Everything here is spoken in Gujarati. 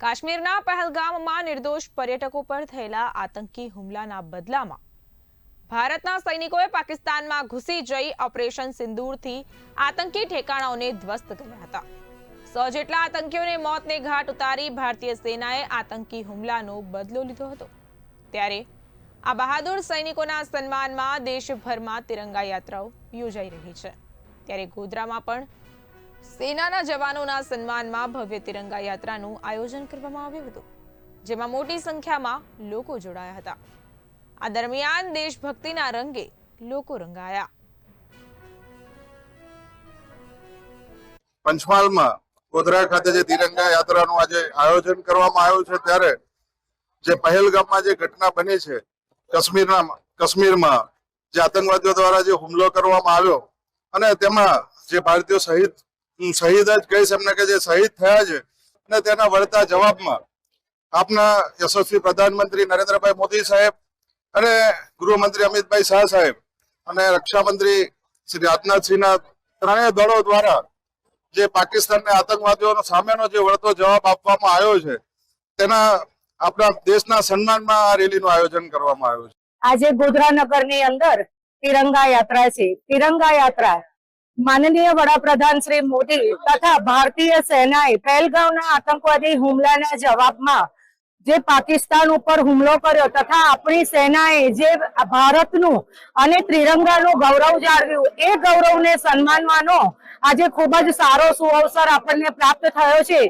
કાશ્મીરના પહેલગામમાં નિર્દોષ પર્યટકો પર થયેલા આતંકી હુમલાના બદલામાં ભારતના સૈનિકોએ પાકિસ્તાનમાં ઘૂસી જઈ ઓપરેશન સિંદૂરથી આતંકી ઠેકાણાઓને ધ્વસ્ત કર્યા હતા. સો જેટલા આતંકીઓને મોતને ઘાટ ઉતારી ભારતીય સેનાએ આતંકી હુમલાનો બદલો લીધો હતો. ત્યારે આ બહાદુર સૈનિકોના સન્માનમાં દેશભરમાં તિરંગા યાત્રાઓ યોજાઈ રહી છે. ત્યારે ગોધરામાં પણ સેનાના જવાનોના સન્માનમાં ભવ્ય તિરંગા યાત્રાનું આયોજન કરવામાં આવ્યું હતું જેમાં મોટી સંખ્યામાં લોકો જોડાયા હતા. આ દરમિયાન દેશભક્તિના રંગે લોકો રંગાયા. પંચમહાલમાં ગોધરા ખાતે જે તિરંગા યાત્રાનું આજે આયોજન કરવામાં આવ્યું છે ત્યારે જે પહેલગામમાં જે ઘટના બની છે કાશ્મીરના કાશ્મીરમાં જે આતંકવાદીઓ દ્વારા જે હુમલો કરવામાં આવ્યો અને તેમાં જે ભારતીયો હમ, શહીદ જ કહીશ એમને કે જે શહીદ થયા છે અને તેના વળતા જવાબમાં આપના યશસ્વી પ્રધાનમંત્રી નરેન્દ્રભાઈ મોદી સાહેબ અને ગૃહમંત્રી અમિતભાઈ શાહ સાહેબ અને રક્ષામંત્રી શ્રી રાજનાથસિંહના ત્રણેય દળો દ્વારા જે પાકિસ્તાનને આતંકવાદીઓનો સામેનો જે વળતો જવાબ આપવામાં આવ્યો છે, તેના આપણા દેશના સન્માનમાં આ રેલીનું આયોજન કરવામાં આવ્યું છે. આજે ગોધરા નગરની અંદર તિરંગા યાત્રા છે. તિરંગા યાત્રા માનનીય વડાપ્રધાન શ્રી મોદી તથા ભારતીય સેનાએ પહેલગામના આતંકવાદી હુમલાના જવાબમાં જે પાકિસ્તાન ઉપર હુમલો કર્યો તથા આપણી સેનાએ જે ભારતનું અને ત્રિરંગાનું ગૌરવ જાળવ્યું, એ ગૌરવને સન્માનવાનો આજે ખૂબ જ સારો સુઅવસર આપણને પ્રાપ્ત થયો છે.